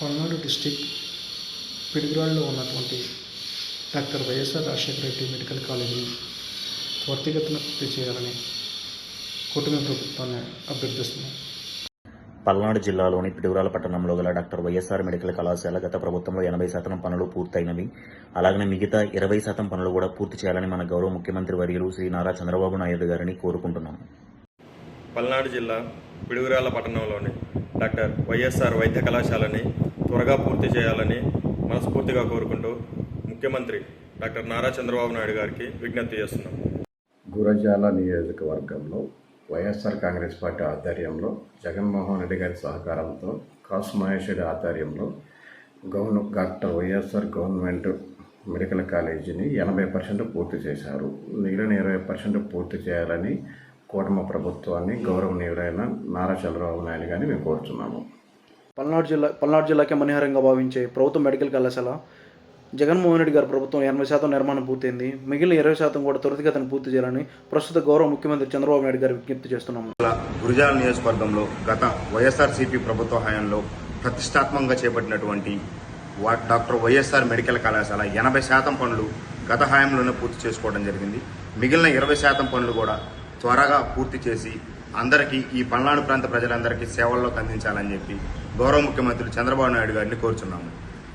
Palnadu district పిడుగురాళ్ళలో ఉన్నటువంటి doctor YSR Rajasekhara Reddy medical కాలేజీని త్వరితగతిన పూర్తి చేయాలని కూటమి ప్రభుత్వాన్ని అభ్యర్థిస్తున్నాం. పల్నాడు జిల్లాలోని పిడుగురాల పట్టణంలో గల డాక్టర్ వైఎస్ఆర్ మెడికల్ కళాశాల గత ప్రభుత్వంలో ఎనభై శాతం పనులు పూర్తయినవి. అలాగనే మిగతా ఇరవై శాతం పనులు కూడా పూర్తి చేయాలని మన గౌరవ ముఖ్యమంత్రి వర్యులు శ్రీ నారా చంద్రబాబు నాయుడు గారిని కోరుకుంటున్నాం. పల్నాడు జిల్లా పిడుగురాల పట్టణంలోని డాక్టర్ వైఎస్ఆర్ వైద్య కళాశాలని త్వరగా పూర్తి చేయాలని మనస్ఫూర్తిగా కోరుకుంటూ ముఖ్యమంత్రి డాక్టర్ నారా చంద్రబాబు నాయుడు గారికి విజ్ఞప్తి చేస్తున్నాం. గురజాల నియోజకవర్గంలో వైఎస్ఆర్ కాంగ్రెస్ పార్టీ ఆధ్వర్యంలో జగన్మోహన్ రెడ్డి గారి సహకారంతో కాసు మహేశ్వరి ఆధ్వర్యంలో govern doctor YSR government medical కాలేజీని ఎనభై పర్సెంట్ పూర్తి చేశారు. మిగిలిన ఇరవై పర్సెంట్ పూర్తి చేయాలని కూటమి ప్రభుత్వాన్ని గౌరవనీయులైన నారా చంద్రబాబు నాయుడు గారిని మేము కోరుతున్నాము పల్నాడు జిల్లా పల్నాడు జిల్లాకే మణిహారంగా భావించే ప్రభుత్వ మెడికల్ కళాశాల జగన్మోహన్ రెడ్డి గారి ప్రభుత్వం ఎనభై శాతం నిర్మాణం పూర్తయింది. మిగిలిన ఇరవై శాతం కూడా త్వరితగతిని పూర్తి చేయాలని ప్రస్తుత గౌరవ ముఖ్యమంత్రి చంద్రబాబు నాయుడు గారు విజ్ఞప్తి చేస్తున్నాము గురిజాల నియోజకవర్గంలో గత వైఎస్ఆర్సీపీ ప్రభుత్వ హయాంలో ప్రతిష్టాత్మకంగా చేపట్టినటువంటి వా- డాక్టర్ వైఎస్ఆర్ మెడికల్ కళాశాల ఎనభై శాతం పనులు గత హయాంలోనే పూర్తి చేసుకోవడం జరిగింది. మిగిలిన ఇరవై శాతం పనులు కూడా త్వరగా పూర్తి చేసి అందరికీ ఈ పల్నాడు ప్రాంత ప్రజలందరికీ సేవల్లోకి అందించాలని చెప్పి గౌరవ ముఖ్యమంత్రి చంద్రబాబు నాయుడు గారిని కోరుచున్నాము.